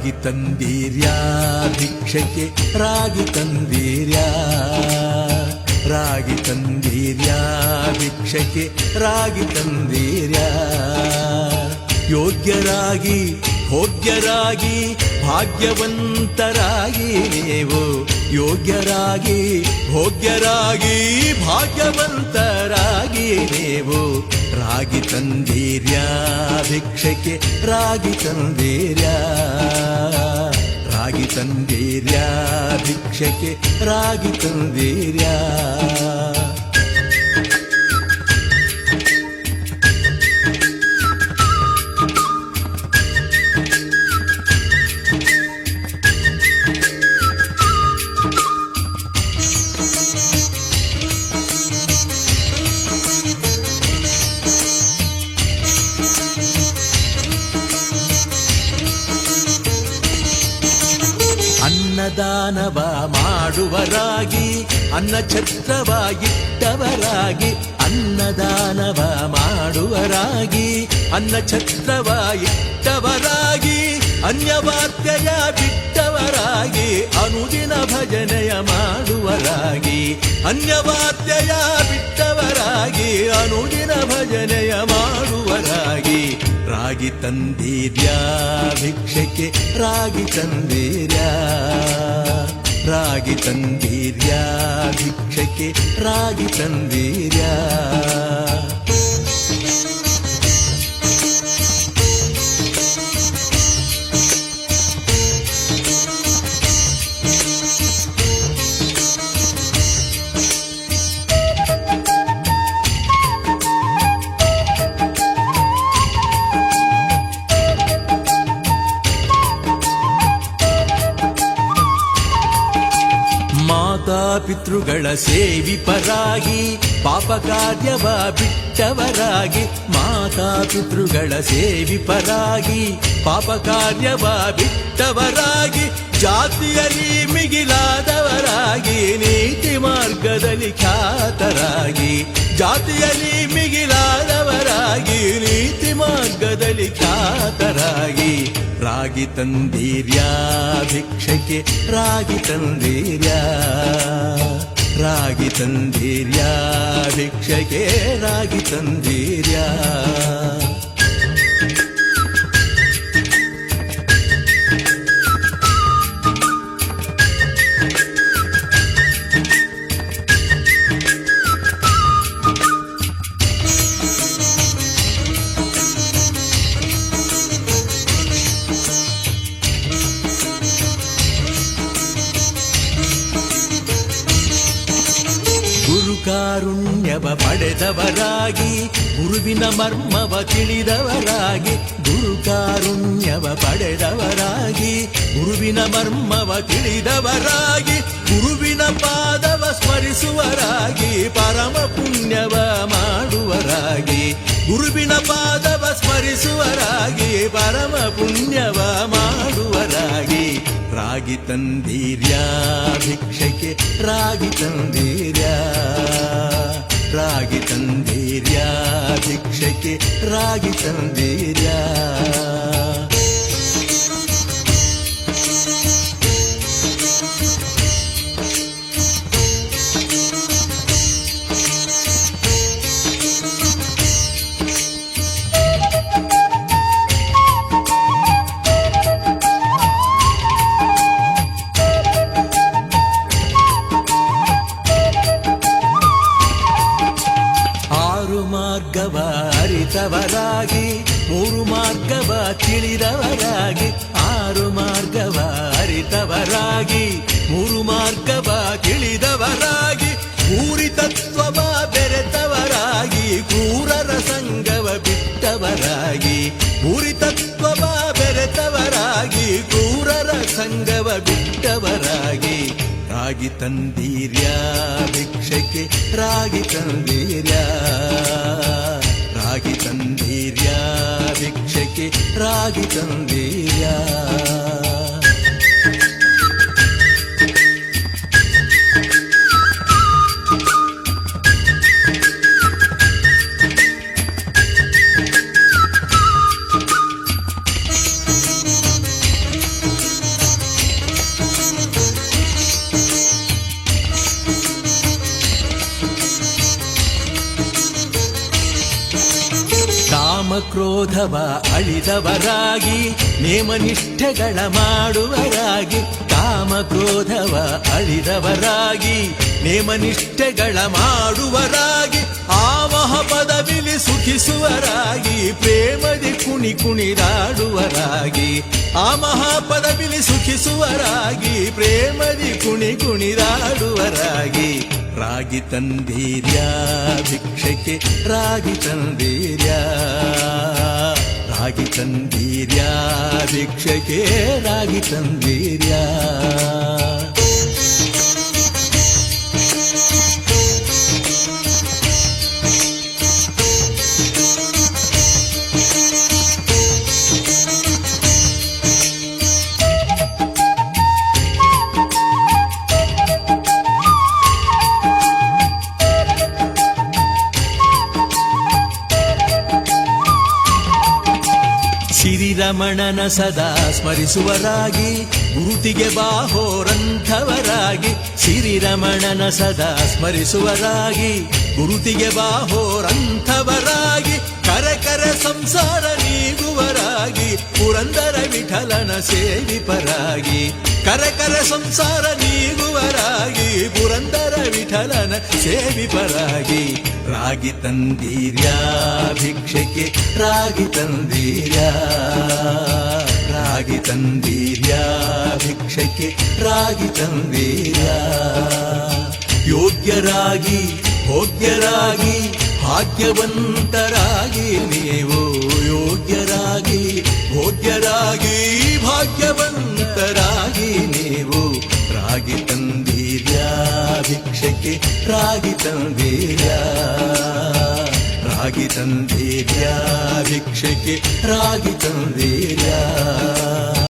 ರಾಗಿ ತಂದೀರ್ಯಾ, ಭಿಕ್ಷಕ್ಕೆ ರಾಗಿ ತಂದೀರ್ಯಾ. ರಾಗಿ ತಂದೀರ್ಯಾ, ಭಿಕ್ಷಕ್ಕೆ ರಾಗಿ ತಂದೀರ್ಯಾ. ಯೋಗ್ಯರಾಗಿ, ಭೋಗ್ಯರಾಗಿ, ಭಾಗ್ಯವಂತರಾಗಿ ನೀವು. ಯೋಗ್ಯರಾಗಿ, ಭೋಗ್ಯರಾಗಿ, ಭಾಗ್ಯವಂತರಾಗಿ. ನೀವು ರಾಗಿ ತಂದೀರ್ಯ ಭಿಕ್ಷಕ್ಕೆ ರಾಗಿ ತಂದೀರ್ಯ. ರಾಗಿ ತಂದೀರ್ಯ ಭಿಕ್ಷಕ್ಕೆ ರಾಗಿ ತಂದೀರ್ಯಾ. ಅನ್ನದಾನವ ಮಾಡುವರಾಗಿ, ಅನ್ನ ಛತ್ರವಾಗಿಟ್ಟವರಾಗಿ ಅನ್ನದಾನವ ಮಾಡುವರಾಗಿ, ಅನ್ನ ಛತ್ರವಾಗಿಟ್ಟವರಾಗಿ ಅನ್ಯವಾರ್ತೆಯ ಬಿಟ್ಟವರಾಗಿ, ಅನುದಿನ ಭಜನೆಯ ಮಾಡುವರಾಗಿ ಅನ್ಯವಾರ್ತೆಯ ಬಿಟ್ಟವರಾಗಿ, ಅನುದಿನ ಭಜನೆಯ ಮಾಡುವರಾಗಿ, ರಾಗಿ ತಂದೀರ್ಯಾ ಭಿಕ್ಷಕ್ಕೆ ರಾಗಿ ತಂದೀರ್ಯಾ. ರಾಗಿ ತಂದೀರ್ಯಾ ಭಿಕ್ಷಕ್ಕೆ ರಾಗಿ ತಂದೀರ್ಯಾ ಪಿತೃಗಳ ಸೇವಿ ಪರಾಗಿ ಪಾಪ ಕಾರ್ಯವ ಬಿಟ್ಟವರಾಗಿ, ಮಾತಾ ಪಿತೃಗಳ ಸೇವಿ ಪರಾಗಿ ಪಾಪ ಕಾರ್ಯವ ಬಿಟ್ಟವರಾಗಿ, ಜಾತಿಯಲ್ಲಿ ಮಿಗಿಲಾದವರಾಗಿ, ನೀತಿ ಮಾರ್ಗದಲ್ಲಿ ಖ್ಯಾತರಾಗಿ, ಜಾತಿಯಲ್ಲಿ ಮಿಗಿಲಾದವರಾಗಿ, ನೀತಿ ಮಾರ್ಗದಲ್ಲಿ ಖ್ಯಾತರಾಗಿ. ರಾಗಿ ತಂದೀರ್ಯಾ? ಭಿಕ್ಷಕ್ಕೆ ರಾಗಿ ತಂದೀರ್ಯಾ? ರಾಗಿ ತಂದೀರ್ಯಾ? ಭಿಕ್ಷಕ್ಕೆ ರಾಗಿ ತಂದೀರ್ಯಾ? ಗುರುಕಾರುಣ್ಯವ ಪಡೆದವರಾಗಿ, ಗುರುವಿನ ಮರ್ಮವ ತಿಳಿದವರಾಗಿ ಗುರುಕಾರುಣ್ಯವ ಪಡೆದವರಾಗಿ, ಗುರುವಿನ ಮರ್ಮವ ತಿಳಿದವರಾಗಿ, ಗುರುವಿನ ಪಾದವ ಸ್ಮರಿಸುವರಾಗಿ, ಪರಮ ಪುಣ್ಯವ ಮಾಡುವರಾಗಿ, ಗುರುವಿನ ಪಾದವ ಸ್ಮರಿಸುವರಾಗಿ, ಪರಮ ಪುಣ್ಯವ ಮಾಡುವರಾಗಿ. ರಾಗಿ ತಂದೀರ್ಯಾ ಭಿಕ್ಷಕ್ಕೆ ರಾಗಿ ತಂದೀರ್ಯಾ. ರಾಗಿ ತಂದೀರ್ಯಾ ಅರಿತವರಾಗಿ ಮೂರು ಮಾರ್ಗವ ತಿಳಿದವರಾಗಿ, ಆರು ಮಾರ್ಗವ ಅರಿತವರಾಗಿ, ಮೂರು ಮಾರ್ಗವ ತಿಳಿದವರಾಗಿ, ಊರಿ ತತ್ವವ ಬೆರೆತವರಾಗಿ ಕ್ರೂರರ ಸಂಗವ ಬಿಟ್ಟವರಾಗಿ, ಊರಿ ತತ್ವವ ಬೆರೆತವರಾಗಿ ಕ್ರೂರರ ಸಂಗವ ಬಿಟ್ಟವರಾಗಿ, ರಾಗಿ ತಂದೀರ್ಯ ಭಿಕ್ಷಕ್ಕೆ ರಾಗಿ ತಂದೀರ್ಯಾ. ರಾಗಿ ತಂದೀರ್ಯಾ ಭಿಕ್ಷಕ್ಕೆ ರಾಗಿ ತಂದೀರ್ಯಾ ಕಾಮಕ್ರೋಧವ ಅಳಿದವರಾಗಿ ನೇಮನಿಷ್ಠೆಗಳ ಮಾಡುವರಾಗಿ ಕಾಮಕ್ರೋಧವ ಅಳಿದವರಾಗಿ ನೇಮನಿಷ್ಠೆಗಳ ಮಾಡುವರಾಗಿ ಮಹಾಪದವಿಲಿ ಸುಖಿಸುವರಾಗಿ ಪ್ರೇಮದಿ ಕುಣಿ ಕುಣಿದಾಡುವರಾಗಿ ಆ ಮಹಾಪದವಿಲಿ ಸುಖಿಸುವರಾಗಿ ಪ್ರೇಮದಿ ಕುಣಿ ಕುಣಿದಾಡುವರಾಗಿ ರಾಗಿ ತಂದೀರ್ಯಾ ಭಿಕ್ಷಕ್ಕೆ ರಾಗಿ ತಂದೀರ್ಯಾ ರಾಗಿ ತಂದೀರ್ಯಾ ಭಿಕ್ಷಕ್ಕೆ ರಾಗಿ ತಂದೀರ್ಯಾ ಸಿರಿರಮಣನ ಸದಾ ಸ್ಮರಿಸುವರಾಗಿ ಗುರುತಿಗೆ ಬಾಹೋರಂಥವರಾಗಿ ಸಿರಿರಮಣನ ಸದಾ ಸ್ಮರಿಸುವರಾಗಿ ಗುರುತಿಗೆ ಬಾಹೋರಂಥವರಾಗಿ ಕರೆ ಕರೆ ಸಂಸಾರ ನೀಗುವರಾಗಿ, ಪುರಂದರ ವಿಠಲನ ಸೇವಿಪರಾಗಿ. ಕರೆ ಕರೆ ಸಂಸಾರ ನೀಗುವರಾಗಿ, ಪುರಂದರ ವಿಠಲನ ಸೇವಿಪರಾಗಿ ರಾಗಿ ತಂದೀರ್ಯಾ ಭಿಕ್ಷಕ್ಕೆ ರಾಗಿ ತಂದೀರ್ಯಾ. ರಾಗಿ ತಂದೀರ್ಯ ಭಿಕ್ಷಕ್ಕೆ ರಾಗಿ ತಂದೀರ್ಯಾ. ಯೋಗ್ಯರಾಗಿ, ಭೋಗ್ಯರಾಗಿ, ಭಾಗ್ಯವಂತರಾಗಿ ನೀವು. ಯೋಗ್ಯರಾಗಿ, ಭೋಗ್ಯರಾಗಿ, ಭಾಗ್ಯವಂತರಾಗಿ ಭಿಕ್ಷಕ್ಕೆ ರಾಗಿ ತಂದೀರ್ಯಾ ರಾಗಿ ತಂದೀರ್ಯಾ ಭಿಕ್ಷಕ್ಕೆ ರಾಗಿ ತಂದೀರ್ಯಾ